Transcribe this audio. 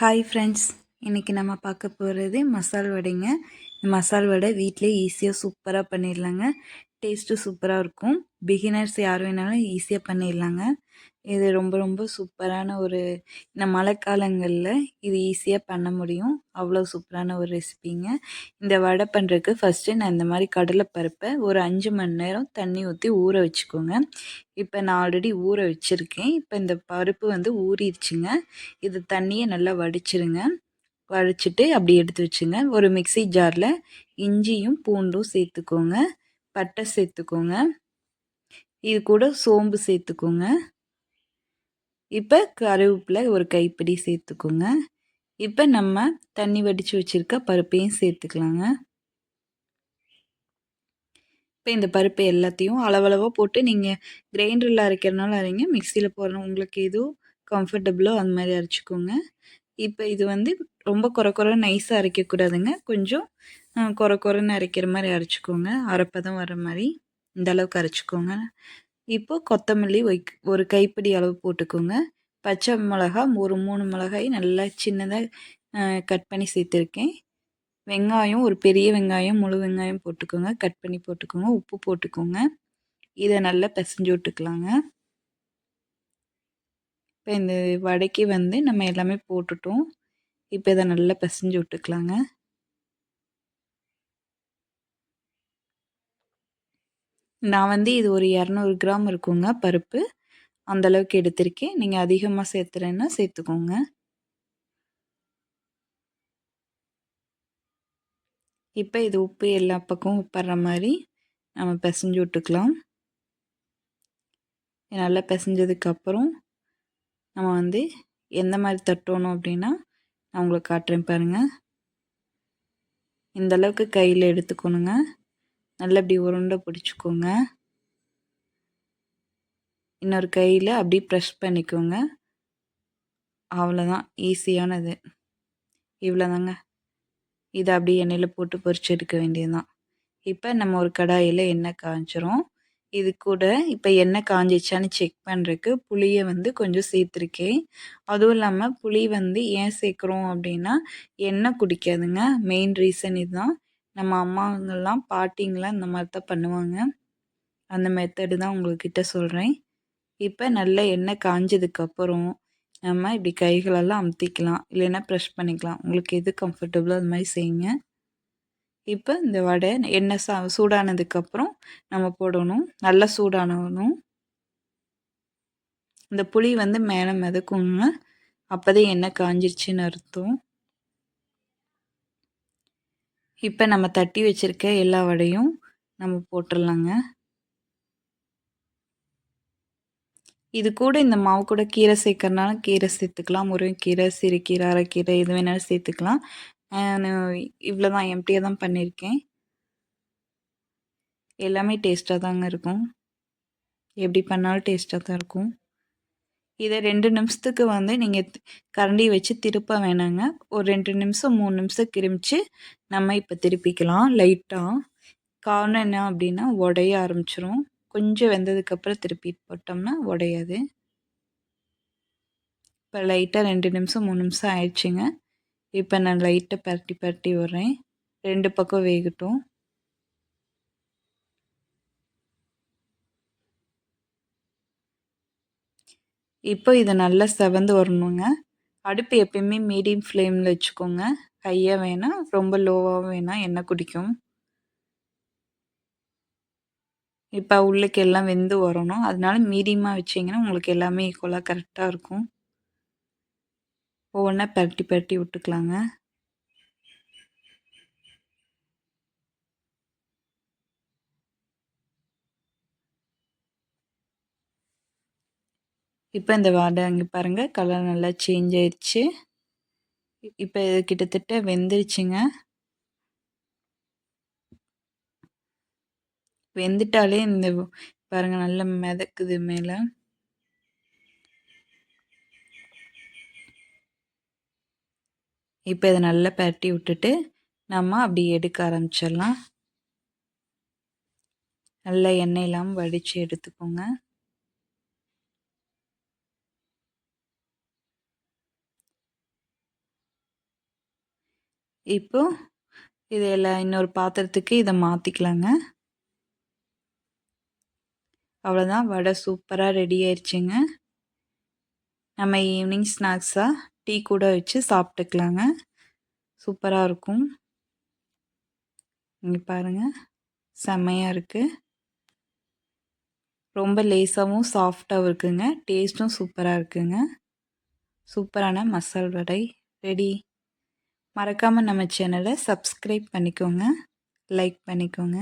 Hi friends இன்றைக்கி நம்ம பார்க்க போகிறது மசால் வடைங்க. இந்த மசால் வடை வீட்டிலே ஈஸியாக சூப்பராக பண்ணிடலாங்க. டேஸ்ட்டு சூப்பராக இருக்கும். பிகினர்ஸ் யார் வேணாலும் ஈஸியாக பண்ணிடலாங்க. இது ரொம்ப ரொம்ப சூப்பரான ஒரு இந்த மழை காலங்களில் இது ஈஸியாக பண்ண முடியும். அவ்வளோ சூப்பரான ஒரு ரெசிபிங்க இந்த வடை பண்ணுறதுக்கு ஃபஸ்ட்டு நான் இந்த மாதிரி கடலைப்பருப்பை ஒரு அஞ்சு மணி நேரம் தண்ணி ஊற்றி ஊற வச்சுக்கோங்க. இப்போ நான் ஆல்ரெடி ஊற வச்சுருக்கேன். இப்போ இந்த பருப்பு வந்து ஊறிடுச்சுங்க. இது தண்ணியை நல்லா வடிச்சிருங்க. வடிச்சிட்டு அப்படி எடுத்து வச்சுங்க. ஒரு மிக்சி ஜாரில் இஞ்சியும் பூண்டும் சேர்த்துக்கோங்க. பட்டை சேர்த்துக்கோங்க. இது கூட சோம்பு சேர்த்துக்கோங்க. இப்போ கருவேப்பிலை ஒரு கைப்பிடி சேர்த்துக்கோங்க. இப்போ நம்ம தண்ணி வடித்து வச்சுருக்க பருப்பையும் சேர்த்துக்கலாங்க. இப்போ இந்த பருப்பு எல்லாத்தையும் அளவளவாக போட்டு நீங்கள் கிரைண்டரில் அரைக்கிறனால அரைங்க மிக்சியில் போடணும் உங்களுக்கு எதுவும் கம்ஃபர்டபுளோ அந்த மாதிரி அரைச்சிக்கோங்க. இப்போ இது வந்து ரொம்ப குறை குறை நைஸாக அரைக்கக்கூடாதுங்க கொஞ்சம் குறை குறைன்னு அரைக்கிற மாதிரி அரைச்சிக்கோங்க. அரைப்பதம் வர மாதிரி. இந்த அளவுக்கு அரைச்சிக்கோங்க. இப்போது கொத்தமல்லி ஒய்க் ஒரு கைப்பிடி அளவு போட்டுக்கோங்க. பச்சை மிளகா ஒரு மூணு மிளகாய் நல்லா சின்னதாக கட் பண்ணி சேர்த்துருக்கேன். வெங்காயம் ஒரு பெரிய வெங்காயம் முழு வெங்காயம் போட்டுக்கோங்க. கட் பண்ணி போட்டுக்கோங்க. உப்பு போட்டுக்கோங்க. இதை நல்லா பிசைஞ்சு விட்டுக்கலாங்க. இப்போ இந்த வடைக்கு வந்து நம்ம எல்லாமே போட்டுட்டோம். இப்போ இதை நல்லா பிசைஞ்சு விட்டுக்கலாங்க. நான் வந்து இது ஒரு இரநூறு கிராம் இருக்குங்க பருப்பு. அந்தளவுக்கு எடுத்திருக்கேன். நீங்கள் அதிகமாக சேர்த்துறேன்னா சேர்த்துக்கோங்க. இப்போ இது உப்பு எல்லா பக்கமும் உப்படுற மாதிரி நம்ம பிசைஞ்சு விட்டுக்கலாம். நல்லா பிசைஞ்சதுக்கப்புறம் நம்ம வந்து எந்த மாதிரி தட்டணும் அப்படின்னா நான் உங்களுக்கு காட்டுறேன் பாருங்கள் இந்தளவுக்கு கையில் எடுத்துக்கணுங்க. நல்லா இப்படி உருண்டை பிடிச்சிக்கோங்க. இன்னொரு கையில் அப்படி ப்ரெஷ் பண்ணிக்கோங்க. அவ்வளோதான் ஈஸியானது இவ்வளோதாங்க இதை அப்படியே எண்ணெயில் போட்டு பொறிச்சு எடுக்க வேண்டியதுதான். இப்போ நம்ம ஒரு கடாயில் எண்ணெய் காய்ச்சிரும் இது கூட இப்போ எண்ணெய் காஞ்சிச்சான்னு செக் பண்ணுறதுக்கு புளியை வந்து கொஞ்சம் சேர்த்துருக்கேன். அதுவும் இல்லாமல் புளி வந்து ஏன் சேர்க்குறோம் அப்படின்னா எண்ணெய் குடிக்காதுங்க. மெயின் ரீசன் இதுதான். நம்ம அம்மாங்கள்லாம் பாட்டிங்கெலாம் இந்த மாதிரி தான் பண்ணுவாங்க. அந்த மெத்தடு தான் உங்கள்கிட்ட சொல்கிறேன் இப்போ நல்ல எண்ணெய் காஞ்சதுக்கப்புறம் நம்ம இப்படி கைகளெல்லாம் அமுத்திக்கலாம் இல்லைன்னா ப்ரெஷ் பண்ணிக்கலாம். உங்களுக்கு எது கம்ஃபர்டபுளோ அது மாதிரி செய்யுங்க. இப்போ இந்த வடை எண்ணெய் சா சூடானதுக்கப்புறம் நம்ம போடணும். நல்லா சூடானணும் இந்த புளி வந்து மேலே மிதக்குங்க. அப்போதான் எண்ணெய் காஞ்சிருச்சுன்னு அர்த்தம். இப்போ நம்ம தட்டி வச்சுருக்க எல்லா வடையும் நம்ம போட்டுடலாங்க. இது கூட இந்த மாவு கூட கீரை சேர்க்கறனால கீரை சேர்த்துக்கலாம். முருங்கைக்கீரை சிறுக்கீரை அரைக்கீரை எது வேணாலும் சேர்த்துக்கலாம். இவ்வளோ தான் எம்டியாக தான் பண்ணியிருக்கேன். எல்லாமே டேஸ்ட்டாக தாங்க இருக்கும். எப்படி பண்ணாலும் டேஸ்ட்டாக தான் இருக்கும். இதை ரெண்டு நிமிஷத்துக்கு வந்து நீங்கள் கரண்டி வச்சு திருப்ப வேணாங்க. ஒரு ரெண்டு நிமிஷம் மூணு நிமிஷம் கிரிமிச்சு நம்ம இப்போ திருப்பிக்கலாம். லைட்டாக காரணம் என்ன அப்படின்னா உடைய ஆரம்பிச்சிரும். கொஞ்சம் வெந்ததுக்கப்புறம் திருப்பி போட்டோம்னா உடையாது. இப்போ லைட்டாக ரெண்டு நிமிஷம் மூணு நிமிஷம் ஆயிடுச்சுங்க. இப்போ நான் லைட்டாக பரட்டி பரட்டி விட்றேன். ரெண்டு பக்கம் வேகட்டும். இப்போ இதை நல்லா செவந்து வரணுங்க. அடுப்பு எப்பயுமே மீடியம் ஃப்ளேமில் வச்சுக்கோங்க. ஹையாக வேணாம் ரொம்ப லோவாகவும் வேணாம் எண்ணெய் குடிக்கும். இப்போ உள்ளுக்கு எல்லாம் வெந்து வரணும். அதனால மீடியமாக வச்சிங்கன்னா உங்களுக்கு எல்லாமே ஈக்குவலாக கரெக்டாக இருக்கும். ஒவ்வொன்றா பரட்டி பரட்டி விட்டுக்கலாங்க. இப்போ இந்த வாடை அங்கே பாருங்கள் கலர் நல்லா சேஞ்ச் ஆயிடுச்சு இப்போ இது கிட்டத்தட்ட வெந்துருச்சுங்க. வெந்துட்டாலே இந்த பாருங்கள் நல்லா மிதக்குது மேலே. இப்போ இதை நல்லா பரட்டி விட்டுட்டு நம்ம அப்படி எடுக்க ஆரம்பிச்சிடலாம். நல்லா எண்ணெய் இல்லாமல் வடித்து எடுத்துக்கோங்க. இப்போ இதில் இன்னொரு பாத்திரத்துக்கு இதை மாற்றிக்கலாங்க அவ்வளோதான் வடை சூப்பராக ரெடி ஆயிடுச்சுங்க நம்ம ஈவினிங் ஸ்நாக்ஸாக டீ கூட வச்சு சாப்பிட்டுக்கலாங்க. சூப்பராக இருக்கும். இங்கே பாருங்கள் செம்மையாக இருக்குது ரொம்ப லேசாகவும் சாஃப்டாகவும் இருக்குங்க. டேஸ்ட்டும் சூப்பராக இருக்குங்க. சூப்பரான மசால் வடை. ரெடி மறக்காமல் நம்ம சேனலை சப்ஸ்கிரைப் பண்ணிக்கோங்க. லைக் பண்ணிக்கோங்க.